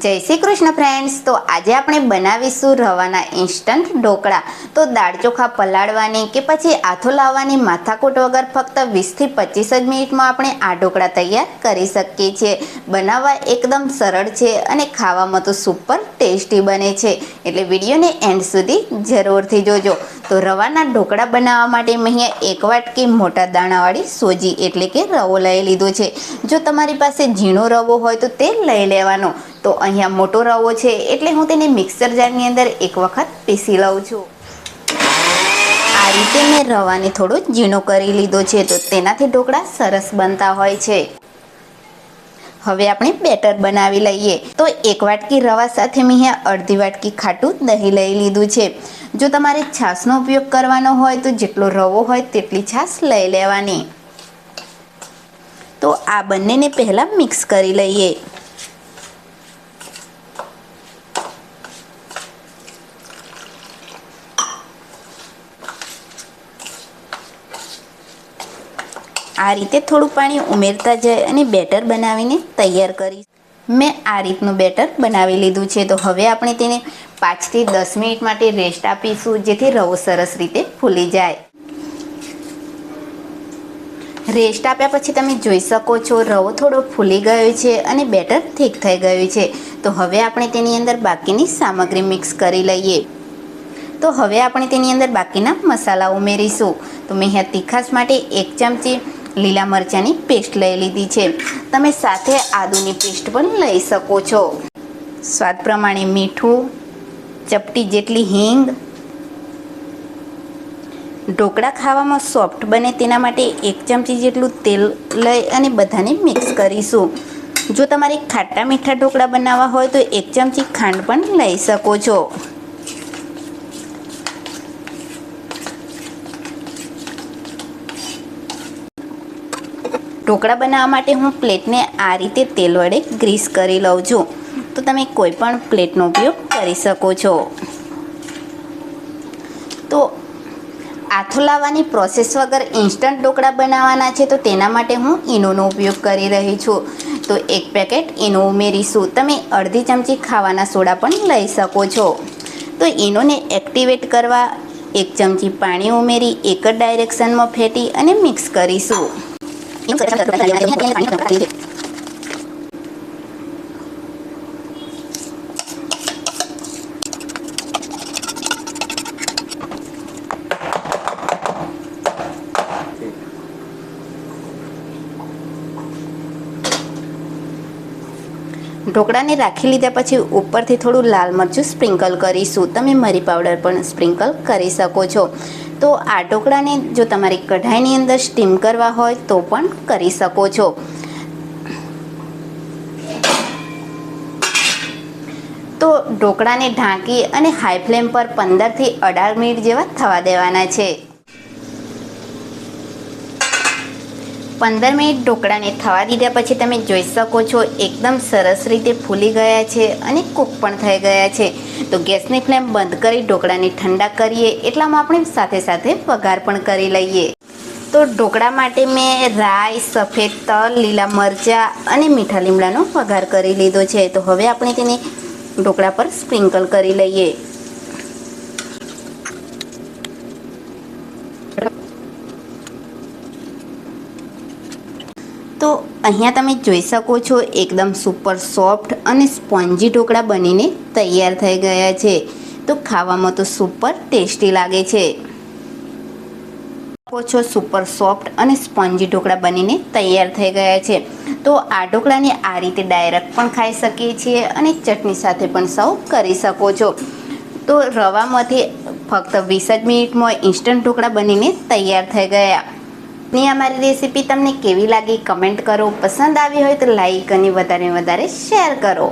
જય શ્રી કૃષ્ણ ફ્રેન્ડ્સ તો આજે આપણે બનાવીશું રવાના ઇન્સ્ટન્ટ ઢોકળા. તો દાળ ચોખા પલાળવાની કે પછી આથો લાવવાની માથાકૂટ વગર ફક્ત વીસથી પચીસ જ મિનિટમાં આપણે આ ઢોકળા તૈયાર કરી શકીએ છીએ. બનાવવા એકદમ સરળ છે અને ખાવામાં તો સુપર ટેસ્ટી બને છે. એટલે વિડીયોને એન્ડ સુધી જરૂરથી જોજો. તો રવાના ઢોકળા બનાવવા માટે મેં અહીંયા એક વાટકી મોટા દાણાવાળી સોજી એટલે કે રવો લઈ લીધો છે. જો તમારી પાસે ઝીણો રવો હોય તો તે લઈ લેવાનો. તો અહીંયા મોટો રવો છે એટલે હું તેને મિક્સર જારની અંદર એક વખત પીસી લઉં છું. આ રીતે મેં રવાને થોડો ઝીણો કરી લીધો છે તો તેનાથી ઢોકળા સરસ બનતા હોય છે. હવે આપણે બેટર બનાવી લઈએ. તો એક વાટકી રવા સાથે મેં અહીંયા અડધી વાટકી ખાટું દહીં લઈ લીધું છે. જો તમારે છાશનો ઉપયોગ કરવાનો હોય તો જેટલો રવો હોય તેટલી છાશ લઈ લેવાની. તો આ બંનેને પહેલાં મિક્સ કરી લઈએ. આ રીતે થોડું પાણી ઉમેરતા જાય અને બેટર બનાવીને તૈયાર કરી મેં આ રીતનું બેટર બનાવી લીધું છે. તો હવે આપણે તેને પાંચથી દસ મિનિટ માટે રેસ્ટ આપીશું, જેથી રવો સરસ રીતે ફૂલી જાય. રેસ્ટ આપ્યા પછી તમે જોઈ શકો છો, રવો થોડો ફૂલી ગયો છે અને બેટર થીક થઈ ગયું છે. તો હવે આપણે તેની અંદર બાકીની સામગ્રી મિક્સ કરી લઈએ. તો હવે આપણે તેની અંદર બાકીના મસાલા ઉમેરીશું. તો મેં અહીંયા તીખાસ માટે એક ચમચી લીલા મરચાંની પેસ્ટ લઈ લીધી છે. તમે સાથે આદુની પેસ્ટ પણ લઈ શકો છો. સ્વાદ પ્રમાણે મીઠું, ચપટી જેટલી હિંગ. ઢોકળા ખાવામાં સોફ્ટ બને તેના માટે એક ચમચી જેટલું તેલ લઈ અને બધાને મિક્સ કરીશું. જો તમારે ખાટા મીઠા ઢોકળા બનાવવા હોય તો એક ચમચી ખાંડ પણ લઈ શકો છો. ઢોકળા બનાવવા માટે હું પ્લેટને આ રીતે તેલ વડે ગ્રીસ કરી લઉં છું. તો તમે કોઈ પણ પ્લેટનો ઉપયોગ કરી શકો છો. તો આથો લાવવાની પ્રોસેસ વગર ઇન્સ્ટન્ટ ઢોકળા બનાવવાના છે તો તેના માટે હું ઈનોનો ઉપયોગ કરી રહી છું. તો એક પેકેટ ઈનો ઉમેરીશું. તમે અડધી ચમચી ખાવાના સોડા પણ લઈ શકો છો. તો ઈનોને એક્ટિવેટ કરવા એક ચમચી પાણી ઉમેરી, એક જ ડાયરેક્શનમાં ફેટી અને મિક્સ કરીશું. ઢોકળાને રાખી લીધા પછી ઉપરથી થોડું લાલ મરચું સ્પ્રિંકલ કરીશું. તમે મરી પાવડર પણ સ્પ્રિંકલ કરી શકો છો. તો આ ઢોકળાને જો તમારી કઢાઈની અંદર સ્ટીમ કરવા હોય તો પણ કરી શકો છો. તો ઢોકળાને ઢાંકી અને હાઈ ફ્લેમ પર પંદરથી અઢાર મિનિટ જેવા થવા દેવાના છે. પંદર મિનિટ ઢોકળાને થવા દીધા પછી તમે જોઈ શકો છો, એકદમ સરસ રીતે ફૂલી ગયા છે અને કૂક પણ થઈ ગયા છે. તો ગેસની ફ્લેમ બંધ કરી ઢોકળાને ઠંડા કરીએ. એટલામાં આપણે સાથે સાથે વઘાર પણ કરી લઈએ. તો ઢોકળા માટે મેં રાઈ સફેદ તલ, લીલા મરચાં અને મીઠા લીમડાનો વઘાર કરી લીધો છે. તો હવે આપણે તેને ઢોકળા પર સ્પ્રિંકલ કરી લઈએ તો અહીંયા તમે જોઈ શકો છો એકદમ સુપર સોફ્ટ અને સ્પોન્જી ઢોકળા બનીને તૈયાર થઈ ગયા છે. તો ખાવામાં તો સુપર ટેસ્ટી લાગે છે. છો સુપર સોફ્ટ અને સ્પોન્જી ઢોકળા બનીને તૈયાર થઈ ગયા છે. તો આ ઢોકળાને આ રીતે ડાયરેક્ટ પણ ખાઈ શકીએ છીએ અને ચટણી સાથે પણ સર્વ કરી શકો છો. તો રવામાંથી ફક્ત વીસ જ મિનિટમાં ઇન્સ્ટન્ટ ઢોકળા બનીને તૈયાર થઈ ગયા. ની અમારી રેસીપી તમને કેવી લાગી કમેન્ટ કરો. પસંદ આવી હોય તો લાઈક અને વધારે વધારે શેર કરો.